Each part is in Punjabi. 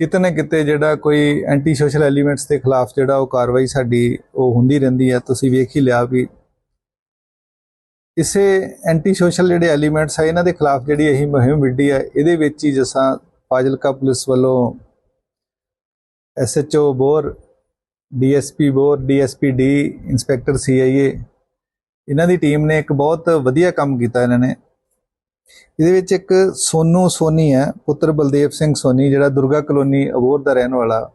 ਕਿਤੇ ਨਾ ਕਿਤੇ ਜਿਹੜਾ ਕੋਈ ਐਂਟੀ ਸੋਸ਼ਲ ਐਲੀਮੈਂਟਸ ਦੇ ਖਿਲਾਫ ਜਿਹੜਾ ਉਹ ਕਾਰਵਾਈ ਸਾਡੀ ਉਹ ਹੁੰਦੀ ਰਹਿੰਦੀ ਹੈ, ਤੁਸੀਂ ਵੇਖ ਹੀ ਲਿਆ ਵੀ ਇਸੇ ਐਂਟੀ ਸੋਸ਼ਲ ਜਿਹੜੇ ਐਲੀਮੈਂਟਸ ਆ, ਇਹਨਾਂ ਦੇ ਖਿਲਾਫ ਜਿਹੜੀ ਇਹੀ ਮੁਹਿੰਮ ਵਿੱਢੀ ਹੈ, ਇਹਦੇ ਵਿੱਚ ਹੀ ਜਸਾਂ ਫਾਜ਼ਿਲਕਾ ਪੁਲਿਸ ਵੱਲੋਂ ਐਸਐਚਓ ਬੋਰ ਡੀਐਸਪੀ ਬੋਰ ਡੀਐਸਪੀ ਡੀ, ਇੰਸਪੈਕਟਰ ਸੀਆਈਏ ਇਹਨਾਂ ਦੀ ਟੀਮ ਨੇ ਇੱਕ ਬਹੁਤ ਵਧੀਆ ਕੰਮ ਕੀਤਾ ਇਹਨਾਂ ਨੇ। ਇਹਦੇ ਵਿੱਚ ਇੱਕ ਸੋਨੂ ਸੋਨੀ ਹੈ, ਪੁੱਤਰ ਬਲਦੇਵ ਸਿੰਘ ਸੋਨੀ, ਜਿਹੜਾ ਦੁਰਗਾ ਕਲੋਨੀ ਅਬੋਹਰ ਦਾ ਰਹਿਣ ਵਾਲਾ,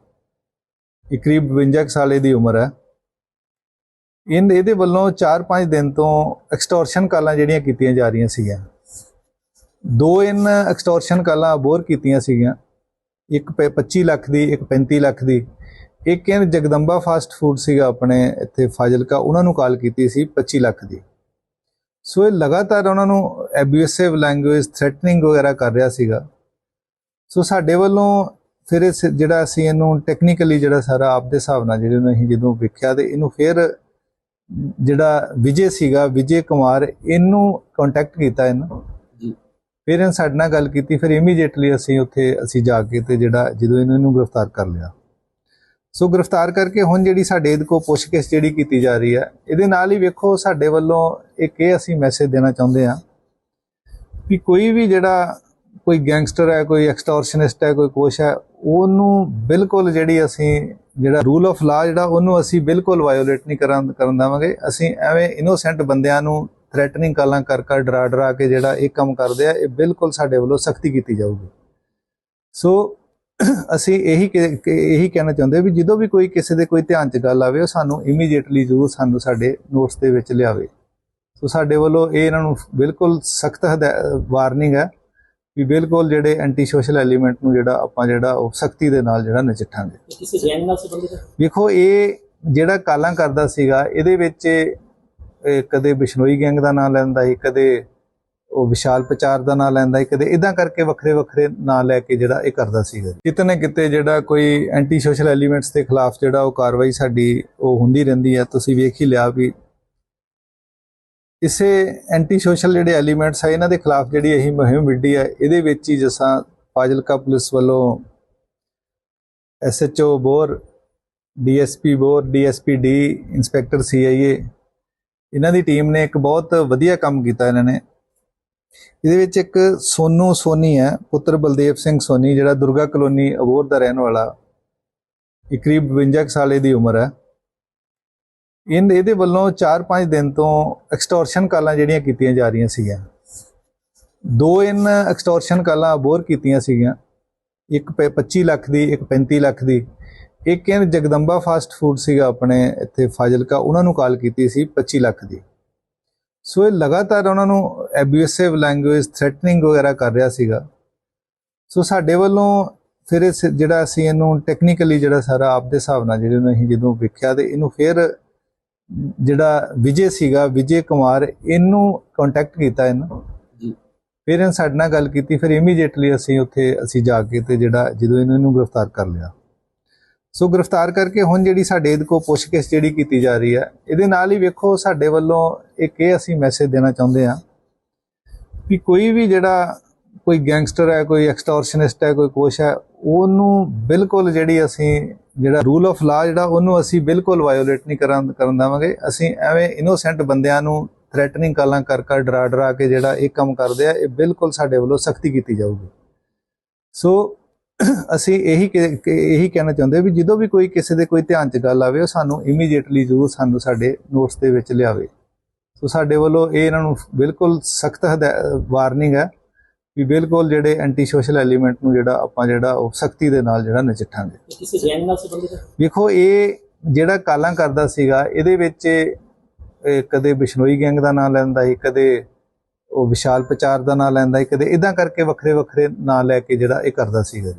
ਇਹ ਕਰੀਬ 52 ਕੁ ਸਾਲ ਦੀ ਉਮਰ ਹੈ। ਇਨ, ਇਹਦੇ ਵੱਲੋਂ 4-5 ਦਿਨ ਤੋਂ ਐਕਸਟੋਰਸ਼ਨ ਕਾਲਾਂ ਜਿਹੜੀਆਂ ਕੀਤੀਆਂ ਜਾ ਰਹੀਆਂ ਸੀਗੀਆਂ। ਦੋ ਇਨ ਐਕਸਟੋਰਸ਼ਨ ਕਾਲਾਂ ਅਬੋਰ ਕੀਤੀਆਂ ਸੀਗੀਆਂ, ਇੱਕ ਪ- 25 ਲੱਖ ਦੀ, ਇੱਕ 35 ਲੱਖ ਦੀ। ਇੱਕ ਇਨ ਜਗਦੰਬਾ ਫਾਸਟ ਫੂਡ ਸੀਗਾ ਆਪਣੇ ਇੱਥੇ ਫਾਜ਼ਿਲਕਾ, ਉਹਨਾਂ ਨੂੰ ਕਾਲ ਕੀਤੀ ਸੀ 25 ਲੱਖ ਦੀ। ਸੋ ਇਹ ਲਗਾਤਾਰ ਉਹਨਾਂ ਨੂੰ ਐਬਿਊਸਿਵ ਲੈਂਗੁਏਜ ਥ੍ਰੈਟਨਿੰਗ ਵਗੈਰਾ ਕਰ ਰਿਹਾ ਸੀਗਾ। ਸੋ ਸਾਡੇ ਵੱਲੋਂ ਫਿਰ ਇਸ ਜਿਹੜਾ ਅਸੀਂ ਇਹਨੂੰ ਟੈਕਨੀਕਲੀ ਜਿਹੜਾ ਸਾਰਾ ਆਪ ਦੇ ਹਿਸਾਬ ਨਾਲ ਜਿਹੜੇ ਨੂੰ ਅਸੀਂ ਜਦੋਂ ਵੇਖਿਆ ਤੇ ਇਹਨੂੰ ਫਿਰ ਜਿਹੜਾ ਵਿਜੇ ਸੀਗਾ ਵਿਜੇ ਕੁਮਾਰ ਇਹਨੂੰ ਕੰਟੈਕਟ ਕੀਤਾ ਇਹਨੂੰ। ਜੀ। ਫਿਰ ਇਹਨੇ ਸਾਡੇ ਨਾਲ ਗੱਲ ਕੀਤੀ ਫਿਰ ਇਮੀਡੀਏਟਲੀ ਅਸੀਂ ਉੱਥੇ ਅਸੀਂ ਜਾ ਕੇ ਤੇ ਜਿਹੜਾ ਜਦੋਂ ਇਹਨੂੰ ਇਹਨੂੰ ਗ੍ਰਿਫਤਾਰ ਕਰ ਲਿਆ। ਸੋ ਗ੍ਰਿਫਤਾਰ ਕਰਕੇ ਹੁਣ ਜਿਹੜੀ ਸਾਡੇ ਇਹਦੇ ਕੋ ਪੁੱਛਗਿੱਛ ਜਿਹੜੀ ਕੀਤੀ ਜਾ ਰਹੀ ਹੈ, ਇਹਦੇ ਨਾਲ ਹੀ ਵੇਖੋ ਸਾਡੇ ਵੱਲੋਂ ਇੱਕ ਇਹ ਅਸੀਂ ਮੈਸੇਜ ਦੇਣਾ ਚਾਹੁੰਦੇ ਹਾਂ ਕਿ ਕੋਈ ਵੀ ਜਿਹੜਾ ਕੋਈ ਗੈਂਗਸਟਰ ਹੈ, ਕੋਈ ਐਕਸਟੋਰਸ਼ਨਿਸਟ ਹੈ, ਕੋਈ ਕੁਛ ਹੈ, ਉਹਨੂੰ ਬਿਲਕੁਲ ਜਿਹੜੀ ਅਸੀਂ ਜਿਹੜਾ ਰੂਲ ਆਫ ਲਾ ਜਿਹੜਾ ਉਹਨੂੰ ਅਸੀਂ ਬਿਲਕੁਲ ਵਾਇਓਲੇਟ ਨਹੀਂ ਕਰਨ ਕਰਨ ਦੇਵਾਂਗੇ। ਅਸੀਂ ਐਵੇਂ ਇਨੋਸੈਂਟ ਬੰਦਿਆਂ ਨੂੰ ਥ੍ਰੈਟਨਿੰਗ ਕਾਲਾਂ ਕਰ ਕਰ, ਡਰਾ ਡਰਾ ਕੇ ਜਿਹੜਾ ਇਹ ਕੰਮ ਕਰਦੇ ਆ, ਇਹ ਬਿਲਕੁਲ ਸਾਡੇ ਵੱਲੋਂ ਸਖਤੀ ਕੀਤੀ ਜਾਊਗੀ। ਸੋ ਅਸੀਂ ਇਹੀ ਇਹੀ ਕਹਿਣਾ ਚਾਹੁੰਦੇ ਵੀ ਜਦੋਂ ਵੀ ਕੋਈ ਕਿਸੇ ਦੇ ਕੋਈ ਧਿਆਨ ਚ ਗੱਲ ਆਵੇ ਉਹ ਸਾਨੂੰ ਇਮੀਡੀਏਟਲੀ ਜ਼ਰੂਰ ਸਾਨੂੰ ਸਾਡੇ ਨੋਟਸ ਦੇ ਵਿੱਚ ਲਿਆਵੇ। ਸੋ ਸਾਡੇ ਵੱਲੋਂ ਇਹ ਇਹਨਾਂ ਨੂੰ ਬਿਲਕੁਲ ਸਖਤ ਵਾਰਨਿੰਗ ਹੈ ਵੀ ਬਿਲਕੁਲ ਜਿਹੜੇ ਐਂਟੀ ਸੋਸ਼ਲ ਐਲੀਮੈਂਟ ਨੂੰ ਜਿਹੜਾ ਆਪਾਂ ਜਿਹੜਾ ਉਹ ਸਖਤੀ ਦੇ ਨਾਲ ਜਿਹੜਾ ਨਜਿੱਠਾਂਗੇ। ਕਿਸੇ ਗੈਂਗ ਨਾਲ ਸੰਬੰਧਿਤ ਹੈ? ਵੇਖੋ ਇਹ ਜਿਹੜਾ ਕਾਲਾਂ ਕਰਦਾ ਸੀਗਾ ਇਹਦੇ ਵਿੱਚ ਕਦੇ ਬਿਸ਼ਨੋਈ ਗੈਂਗ ਦਾ ਨਾਮ ਲੈਂਦਾ ਸੀ ਕਦੇ ਉਹ ਵਿਸ਼ਾਲ ਪ੍ਰਚਾਰ ਦਾ ਨਾਂ ਲੈਂਦਾ ਸੀ, ਕਦੇ ਇਦਾਂ ਕਰਕੇ ਵੱਖਰੇ ਵੱਖਰੇ ਨਾਂ ਲੈ ਕੇ ਜਿਹੜਾ ਇਹ ਕਰਦਾ ਸੀਗਾ ਕਿਤੇ ਨਾ ਕਿਤੇ ਜਿਹੜਾ ਕੋਈ ਐਂਟੀ ਸੋਸ਼ਲ ਐਲੀਮੈਂਟਸ ਦੇ ਖਿਲਾਫ ਜਿਹੜਾ ਉਹ ਕਾਰਵਾਈ ਸਾਡੀ ਉਹ ਹੁੰਦੀ ਰਹਿੰਦੀ ਹੈ, ਤੁਸੀਂ ਵੇਖ ਹੀ ਲਿਆ ਵੀ ਇਸੇ ਐਂਟੀ ਸੋਸ਼ਲ ਜਿਹੜੇ ਐਲੀਮੈਂਟਸ ਆ, ਇਹਨਾਂ ਦੇ ਖਿਲਾਫ ਜਿਹੜੀ ਇਹੀ ਮੁਹਿੰਮ ਵਿੱਢੀ ਹੈ, ਇਹਦੇ ਵਿੱਚ ਹੀ ਜਸਾਂ ਫਾਜ਼ਿਲਕਾ ਪੁਲਿਸ ਵੱਲੋਂ ਐਸਐਚਓ ਬੋਰ ਡੀਐਸਪੀ ਬੋਰ ਡੀਐਸਪੀ ਡੀ, ਇੰਸਪੈਕਟਰ ਸੀਆਈਏ ਇਹਨਾਂ ਦੀ ਟੀਮ ਨੇ ਇੱਕ ਬਹੁਤ ਵਧੀਆ ਕੰਮ ਕੀਤਾ ਇਹਨਾਂ ਨੇ। ਇਹਦੇ ਵਿੱਚ ਇੱਕ ਸੋਨੂ ਸੋਨੀ ਹੈ, ਪੁੱਤਰ ਬਲਦੇਵ ਸਿੰਘ ਸੋਨੀ, ਜਿਹੜਾ ਦੁਰਗਾ ਕਲੋਨੀ ਅਬੋਹਰ ਦਾ ਰਹਿਣ ਵਾਲਾ, ਇਹ ਕਰੀਬ 52 ਕੁ ਸਾਲ ਦੀ ਉਮਰ ਹੈ। ਇਨ, ਇਹਦੇ ਵੱਲੋਂ 4-5 ਦਿਨ ਤੋਂ ਐਕਸਟੋਰਸ਼ਨ ਕਾਲਾਂ ਜਿਹੜੀਆਂ ਕੀਤੀਆਂ ਜਾ ਰਹੀਆਂ ਸੀਗੀਆਂ। ਦੋ ਇਨ ਐਕਸਟੋਰਸ਼ਨ ਕਾਲਾਂ ਅਬੋਰ ਕੀਤੀਆਂ ਸੀਗੀਆਂ, ਇੱਕ ਪ- 25 ਲੱਖ ਦੀ, ਇੱਕ 35 ਲੱਖ ਦੀ। ਇੱਕ ਇਨ ਜਗਦੰਬਾ ਫਾਸਟ ਫੂਡ ਸੀਗਾ ਆਪਣੇ ਇੱਥੇ ਫਾਜ਼ਿਲਕਾ, ਉਹਨਾਂ ਨੂੰ ਕਾਲ ਕੀਤੀ ਸੀ 25 ਲੱਖ ਦੀ। ਸੋ ਇਹ ਲਗਾਤਾਰ ਉਹਨਾਂ ਨੂੰ ਐਬਿਊਸਿਵ ਲੈਂਗੁਏਜ ਥ੍ਰੈਟਨਿੰਗ ਵਗੈਰਾ ਕਰ ਰਿਹਾ ਸੀਗਾ। ਸੋ ਸਾਡੇ ਵੱਲੋਂ ਫਿਰ ਇਸ ਜਿਹੜਾ ਅਸੀਂ ਇਹਨੂੰ ਟੈਕਨੀਕਲੀ ਜਿਹੜਾ ਸਾਰਾ ਆਪ ਦੇ ਹਿਸਾਬ ਨਾਲ ਜਿਹੜੇ ਨੂੰ ਅਸੀਂ ਜਦੋਂ ਵੇਖਿਆ ਤੇ ਇਹਨੂੰ ਫਿਰ ਜਿਹੜਾ ਵਿਜੇ ਸੀਗਾ ਵਿਜੇ ਕੁਮਾਰ ਇਹਨੂੰ ਕੰਟੈਕਟ ਕੀਤਾ ਇਹਨੂੰ। ਜੀ। ਫਿਰ ਇਹਨੇ ਸਾਡੇ ਨਾਲ ਗੱਲ ਕੀਤੀ ਫਿਰ ਇਮੀਡੀਏਟਲੀ ਅਸੀਂ ਉੱਥੇ ਅਸੀਂ ਜਾ ਕੇ ਤੇ ਜਿਹੜਾ ਜਦੋਂ ਇਹਨੂੰ ਇਹਨੂੰ ਗ੍ਰਿਫਤਾਰ ਕਰ ਲਿਆ। ਸੋ ਗ੍ਰਿਫਤਾਰ ਕਰਕੇ ਹੁਣ ਜਿਹੜੀ ਸਾਡੇ ਇਹਦੇ ਕੋ ਪੁੱਛਗਿੱਛ ਜਿਹੜੀ ਕੀਤੀ ਜਾ ਰਹੀ ਹੈ, ਇਹਦੇ ਨਾਲ ਹੀ ਵੇਖੋ ਸਾਡੇ ਵੱਲੋਂ ਇੱਕ ਇਹ ਅਸੀਂ ਮੈਸੇਜ ਦੇਣਾ ਚਾਹੁੰਦੇ ਹਾਂ ਕਿ ਕੋਈ ਵੀ ਜਿਹੜਾ ਕੋਈ ਗੈਂਗਸਟਰ ਹੈ, ਕੋਈ ਐਕਸਟੋਰਸ਼ਨਿਸਟ ਹੈ, ਕੋਈ ਕੁਛ ਹੈ, ਉਹਨੂੰ ਬਿਲਕੁਲ ਜਿਹੜੀ ਅਸੀਂ ਜਿਹੜਾ ਰੂਲ ਆਫ ਲਾ ਜਿਹੜਾ ਉਹਨੂੰ ਅਸੀਂ ਬਿਲਕੁਲ ਵਾਇਓਲੇਟ ਨਹੀਂ ਕਰਨ ਕਰਨ ਦੇਵਾਂਗੇ। ਅਸੀਂ ਐਵੇਂ ਇਨੋਸੈਂਟ ਬੰਦਿਆਂ ਨੂੰ ਥ੍ਰੈਟਨਿੰਗ ਕਾਲਾਂ ਕਰ ਕਰ, ਡਰਾ ਡਰਾ ਕੇ ਜਿਹੜਾ ਇਹ ਕੰਮ ਕਰਦੇ ਆ, ਇਹ ਬਿਲਕੁਲ ਸਾਡੇ ਵੱਲੋਂ ਸਖਤੀ ਕੀਤੀ ਜਾਊਗੀ। ਸੋ ਅਸੀਂ ਇਹੀ ਇਹੀ ਕਹਿਣਾ ਚਾਹੁੰਦੇ ਵੀ ਜਦੋਂ ਵੀ ਕੋਈ ਕਿਸੇ ਦੇ ਕੋਈ ਧਿਆਨ ਚ ਗੱਲ ਆਵੇ ਉਹ ਸਾਨੂੰ ਇਮੀਡੀਏਟਲੀ ਜ਼ਰੂਰ ਸਾਨੂੰ ਸਾਡੇ ਨੋਟਸ ਦੇ ਵਿੱਚ ਲਿਆਵੇ। ਸੋ ਸਾਡੇ ਵੱਲੋਂ ਇਹ ਇਹਨਾਂ ਨੂੰ ਬਿਲਕੁਲ ਸਖਤ ਵਾਰਨਿੰਗ ਹੈ ਵੀ ਬਿਲਕੁਲ ਜਿਹੜੇ ਐਂਟੀ ਸੋਸ਼ਲ ਐਲੀਮੈਂਟ ਨੂੰ ਜਿਹੜਾ ਆਪਾਂ ਜਿਹੜਾ ਉਹ ਸਖਤੀ ਦੇ ਨਾਲ ਜਿਹੜਾ ਨਜਿੱਠਾਂਗੇ। ਕਿਸੇ ਗੈਂਗ ਨਾਲ ਸੰਬੰਧਿਤ ਹੈ? ਵੇਖੋ ਇਹ ਜਿਹੜਾ ਕਾਲਾਂ ਕਰਦਾ ਸੀਗਾ ਇਹਦੇ ਵਿੱਚ ਕਦੇ ਬਿਸ਼ਨੋਈ ਗੈਂਗ ਦਾ ਨਾਮ ਲੈਂਦਾ ਸੀ ਕਦੇ ਉਹ ਵਿਸ਼ਾਲ ਪ੍ਰਚਾਰ ਦਾ ਨਾਮ ਲੈਂਦਾ ਸੀ ਕਦੇ ਇਦਾਂ ਕਰਕੇ ਵੱਖਰੇ ਵੱਖਰੇ ਨਾਂ ਲੈ ਕੇ ਜਿਹੜਾ ਇਹ ਕਰਦਾ ਸੀਗਾ।